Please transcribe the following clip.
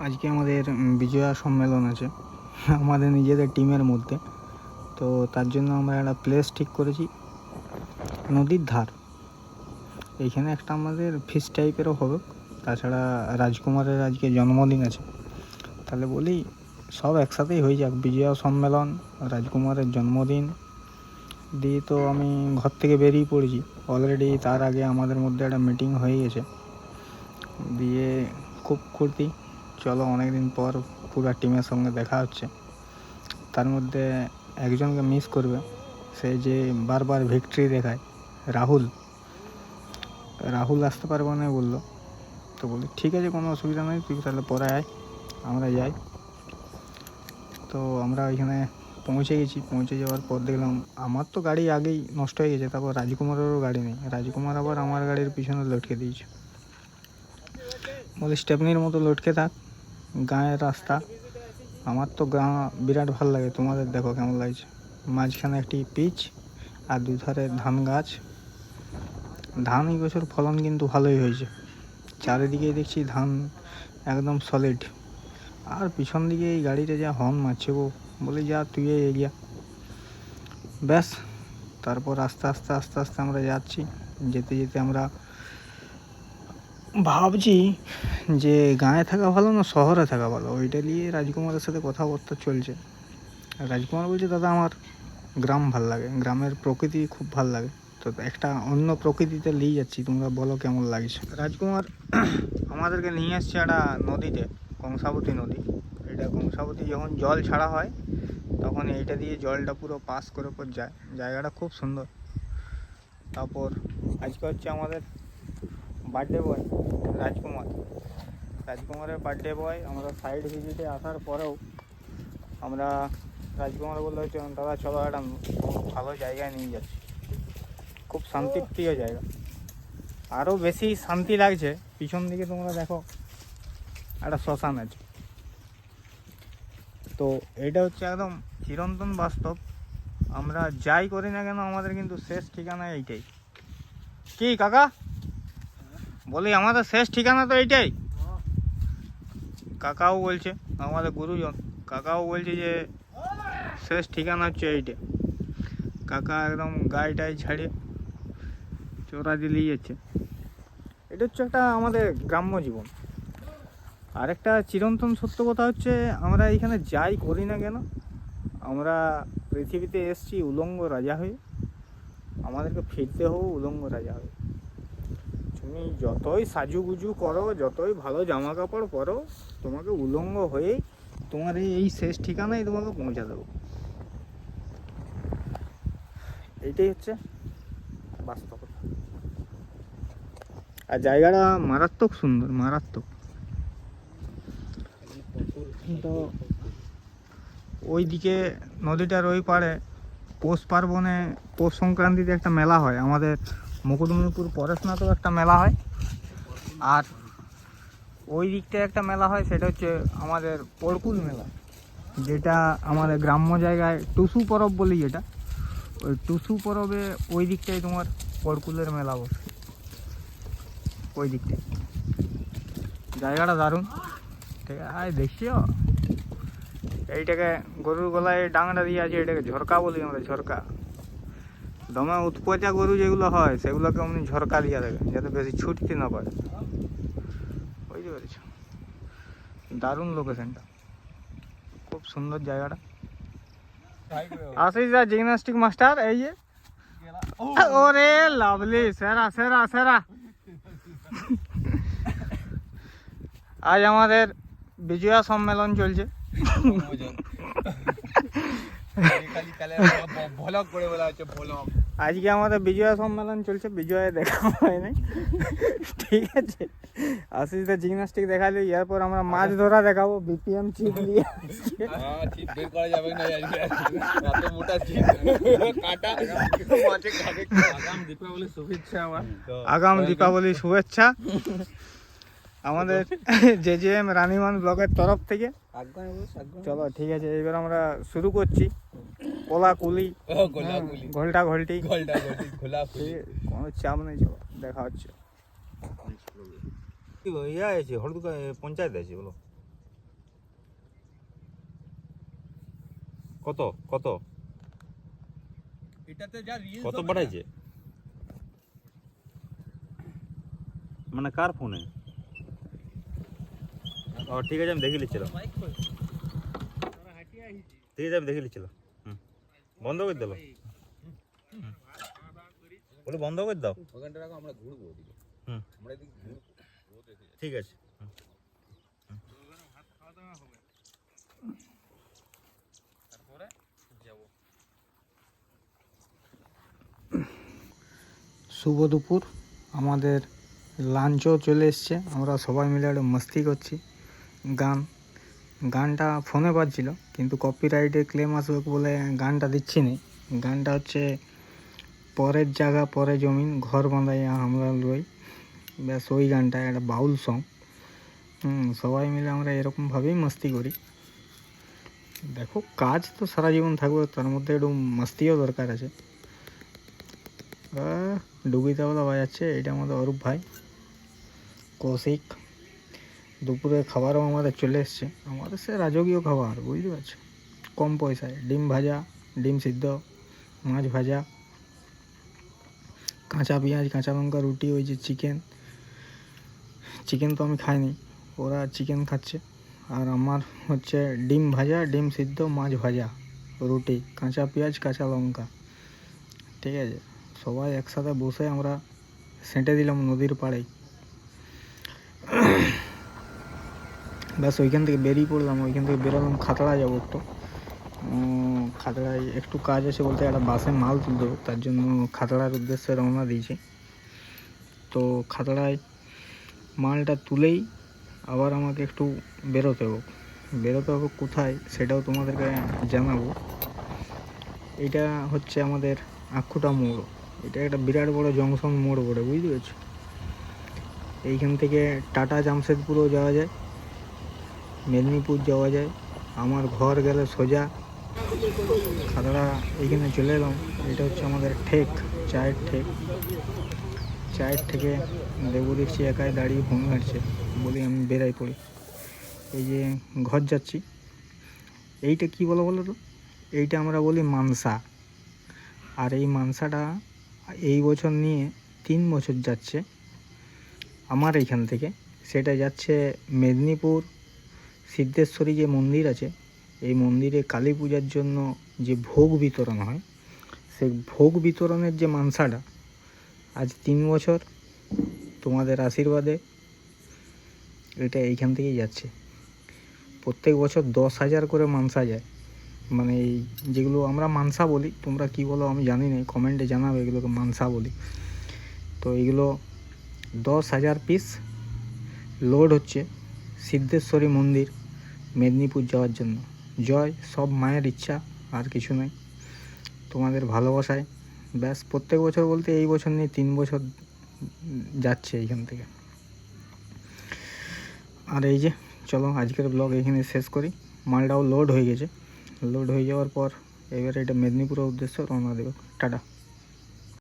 আজকে আমাদের বিজয়া সম্মেলন আছে। আমাদের নিজেদের টিমের মধ্যে। তো তার জন্য আমরা একটা প্লেস ঠিক করেছি। নদীর ধার। এইখানে একটা আমাদের ফিস টাইপেরও হবে। তাছাড়া রাজকুমারের আজকে জন্মদিন আছে। তাহলে বলি, সব একসাথেই হয়ে যাক। বিজয়া সম্মেলন, রাজকুমারের জন্মদিন। দিয়ে তো আমি ঘর থেকে বেরিয়ে পড়েছি। অলরেডি তার আগে আমাদের মধ্যে একটা মিটিং হয়ে গেছে। দিয়ে খুব ফুর্তি। চলো, অনেকদিন পর পুরো টিমের সঙ্গে দেখা হচ্ছে। তার মধ্যে একজনকে মিস করবে, সে যে বারবার ভিক্টরি দেখায়, রাহুল। রাহুল আসতে পারব না বলল। তো বলি ঠিক আছে, কোনো অসুবিধা নেই, তুই তাহলে পরে আয়, আমরা যাই। তো আমরা ওইখানে পৌঁছে গেছি। পৌঁছে যাওয়ার পর দেখলাম, আমার তো গাড়ি আগেই নষ্ট হয়ে গেছে, তারপর রাজকুমারেরও গাড়ি নেই। রাজকুমার আবার আমার গাড়ির পিছনে লটকে দিয়েছে। বলে, স্টেপনির মতো লটকে থাক। গাঁয়ের রাস্তা। আমার তো গাঁ বিরাট ভালো লাগে। তোমাদের দেখো কেমন লাগছে। মাঝখানে একটি পিচ আর দুধারে ধান গাছ। ধান এই বছর ফলন কিন্তু ভালোই হয়েছে। চারিদিকে দেখছি ধান একদম সলিড আর পিছন দিকে এই গাড়িটা যা হর্ন মারছে গো, বলে যা, তুই এগিয়া ব্যাস, তারপর আস্তে আস্তে আস্তে আস্তে আমরা যাচ্ছি। যেতে যেতে আমরা ভাবছি যে গাঁয়ে থাকা ভালো না শহরে থাকা ভালো? ওইটা নিয়ে রাজকুমারের সাথে কথাবার্তা চলছে। রাজকুমার বলছে, দাদা, আমার গ্রাম ভালো লাগে। গ্রামের প্রকৃতি খুব ভালো লাগে। তো একটা অন্য প্রকৃতিতে নিয়ে যাচ্ছি। তোমরা বলো কেমন লাগছে রাজকুমার আমাদেরকে নিয়ে আসছে একটা নদীতে, কংসাবতী নদী। এটা কংসাবতী যখন জল ছাড়া হয়, তখন এইটা দিয়ে জলটা পুরো পাস করে পর যায়। জায়গাটা খুব সুন্দর। তারপর আজকে হচ্ছে আমাদের বার্থডে বয় রাজকুমার রাজকুমারের বার্থডে বয় আমরা সাইড ভিজিটে আসার পরেও আমরা রাজকুমার বলল দাদা, চলো একটা ভালো জায়গায় নিয়ে যাচ্ছি। খুব শান্তিপ্রিয় জায়গা। আরও বেশি শান্তি লাগছে। পিছন দিকে তোমরা দেখো, একটা শ্মশান আছে। তো এটা হচ্ছে একদম চিরন্তন বাস্তব। আমরা যাই করি না কেন, আমাদের কিন্তু শেষ ঠিকানা এইটাই। কি, কাকা? বলি, আমাদের শেষ ঠিকানা তো এইটাই। কাকাও বলছে, আমাদের গুরুজন, কাকাও বলছে যে শেষ ঠিকানা হচ্ছে এইটা। কাকা একদম গাড়িটাই ছাড়ে, চোরা দিলেই যাচ্ছে। এটা হচ্ছে একটা আমাদের গ্রাম্য জীবন। আরেকটা চিরন্তন সত্য কথা হচ্ছে, আমরা এখানে যাই করি না কেন, আমরা পৃথিবীতে এসছি উলঙ্গ রাজা হয়ে। আমাদেরকে ফিরতে হোক উলঙ্গ রাজা হয়ে। তুমি যতই সাজুগুজু করো, যতই ভালো জামা কাপড় পরো, তোমাকে উলঙ্গ হয়েই তোমার এই শেষ ঠিকানায় তোমাকে পৌঁছে দেবো। এইটাই হচ্ছে বাস্তবতা। আর জায়গাটা মারাত্মক সুন্দর, মারাত্মক। তো ওইদিকে নদীটার ওই পাড়ে পৌষ পার্বণে, পৌষ সংক্রান্তিতে একটা মেলা হয়। আমাদের মুকুটমণিপুর পরেশনাথেও একটা মেলা হয়। আর ওই দিকটায় একটা মেলা হয়, সেটা হচ্ছে আমাদের পড়কুল মেলা, যেটা আমাদের গ্রাম্য জায়গায় টুসু পরব বলি যেটা। ওই টুসু পরবে ওই দিকটায় তোমার পড়কুলের মেলা বসে। ওই দিকটায়। জায়গাটা দারুণ। ঠিক আছে, আয় দেখছিও এইটাকে গরুর গলায় ডাংটা দিয়ে আছে, এটাকে ঝরকা বলি আমরা, ঝরকা। দমে উৎপচা গরু যেগুলো হয়, সেগুলোকে অমনি ঝরকা দিয়ে দেবে, যাতে বেশি ছুটতে না পারে। বুঝতে পেরেছ? দারুণ লোকেশনটা খুব সুন্দর জায়গাটা। আশিস দা জিমনাস্টিক মাস্টার এই যে। ওরে লাভলি সেরা সেরা সেরা। আজ আমাদের বিজয়া সম্মেলন চলছে। খালি কালে ভলক করে বলা হচ্ছে ভলক আজকে আমাদের বিজয়া সম্মেলন চলছে বিজয়ে দেখা হয় নাই ঠিক আছে। আশিস দা জিমনাস্টিক দেখালে এরপর আমরা মাছ ধরা দেখাবো বিপিএম চিপ দিয়ে হ্যাঁ ঠিক বের করা যাবে না এত মোটা ছিপ কাটা। মাঠে খাবে আগাম দীপাবলি শুভেচ্ছা আমার। আগাম দীপাবলি শুভেচ্ছা। আমাদের জে জে এম রানীমান ব্লগের তরফ থেকে। চলো ঠিক আছে এবার আমরা শুরু করছি। কোলাকুলি। কোলাকুলি। হ্যাঁ, ঘোলটা ঘোলটি ঘোলটা ঘোলটি চাপ নেই দেখা হচ্ছে। ইয়া আছে হলদু পঞ্চায়েত আছে বলো। কত কত? এটাতে কত পাঠাইছে মানে কার ফোনে? ও ঠিক আছে আমি দেখে নিচ্ছিলাম। ঠিক আছে আমি দেখে নিচ্ছিলাম। বন্ধ করে দিল? বলে বন্ধ করে দাও। ওখানটা রাখো আমরা ঘুরবো ওদিকে। হুম। আমরা এদিকে ঘুরবো। ঠিক আছে। তারপরে যাব। শুভ দুপুর। আমাদের লাঞ্চও চলে এসছে। আমরা সবাই মিলে একটু মস্তি করছি। গান গানটা ফোনে বাজছিল কিন্তু কপিরাইটে ক্লেম আসবে বলে গানটা দিচ্ছি নি গানটা হচ্ছে পরের জায়গা পরে জমিন ঘর বাঁধাইয়া আমরা রই ব্যাস ওই গানটা একটা বাউল সং সবাই মিলে আমরা এরকমভাবেই মস্তি করি। দেখো কাজ তো সারা জীবন থাকবে তার মধ্যে একটু মস্তিও দরকার আছে। আহ, ডুবি তাবলা বাজাচ্ছে এটা আমাদের অরূপ ভাই। কৌশিক। দুপুরে খাবারও আমাদের চলে এসছে। আমাদের সে রাজকীয় খাবার, বুঝতে পারছ? কম পয়সায়, ডিম ভাজা, ডিম সিদ্ধ, মাছ ভাজা, কাঁচা পেঁয়াজ, কাঁচা লঙ্কা, রুটি, ওই যে চিকেন। চিকেন তো আমি খাইনি, ওরা চিকেন খাচ্ছে। আর আমার হচ্ছে ডিম ভাজা, ডিম সিদ্ধ, মাছ ভাজা, রুটি, কাঁচা পেঁয়াজ, কাঁচা লঙ্কা। ঠিক আছে? সবাই একসাথে বসে আমরা সেঁটে দিলাম নদীর পাড়ে। ব্যাস, ওইখান থেকে বেরিয়ে পড়লাম, ওইখান থেকে বেরোলাম খাতড়া যাব একটু। খাতড়ায় একটু কাজ আছে বলতে একটা বাসে মাল তুলতে তার জন্য খাতড়ার উদ্দেশ্যে রওনা দিয়েছি। তো খাতড়ায় মালটা তুলেই আবার আমাকে একটু বেরোতে হোক বেরোতে হবে কোথায় সেটাও তোমাদেরকে জানাব। এটা হচ্ছে আমাদের আখুটা মোড়। এটা একটা বিরাট বড় জংশন মোড় বলে বুঝতে পেরেছ? এইখান থেকে টাটা জামশেদপুরও যাওয়া যায়। মেদিনীপুর যাওয়া যায়। আমার ঘর গেলে সোজা। খাতড়া এইখানে চলে এলাম। এটা হচ্ছে আমাদের ঠেক, চায়ের ঠেক। চায়ের থেকে দেবু দেখছি একাই দাঁড়িয়ে ফোন ঘাটছে বলি আমি বেরাই পড়ি। এই যে ঘর যাচ্ছি। এইটা কি বলো বলো তো? এইটা আমরা বলি মানসা। আর এই মানসাটা এই বছর নিয়ে তিন বছর যাচ্ছে। আমার এইখান থেকে। সেটা যাচ্ছে মেদিনীপুর সিদ্ধেশ্বরী যে মন্দির আছে, এই মন্দিরে কালী পূজার জন্য যে ভোগ বিতরণ হয় সেই ভোগ বিতরণের যে মানসাটা, আজ তিন বছর তোমাদের আশীর্বাদে এটা এইখান থেকেই যাচ্ছে। প্রত্যেক বছর দশ হাজার করে মানসা যায়। মানে এই যেগুলো আমরা মানসা বলি, তোমরা কি বলো আমি জানি না, কমেন্টে জানাবে এগুলোকে মানসা বলি। তো এগুলো দশ হাজার পিস লোড হচ্ছে সিদ্ধেশ্বরী মন্দির মেদিনীপুর যাওয়ার জন্য। জয়, সব মায়ের ইচ্ছা, আর কিছু নয়। তোমাদের ভালোবাসায়, ব্যাস, প্রত্যেক বছর বলতে এই বছর নিয়ে তিন বছর যাচ্ছে এইখান থেকে। আর এই যে, চলো, আজকের ব্লগ এখানে শেষ করি। মালটাও লোড হয়ে গেছে। লোড হয়ে যাওয়ার পর, এবারে এটা মেদিনীপুরের উদ্দেশ্যে রওনা দেবে। টাটা।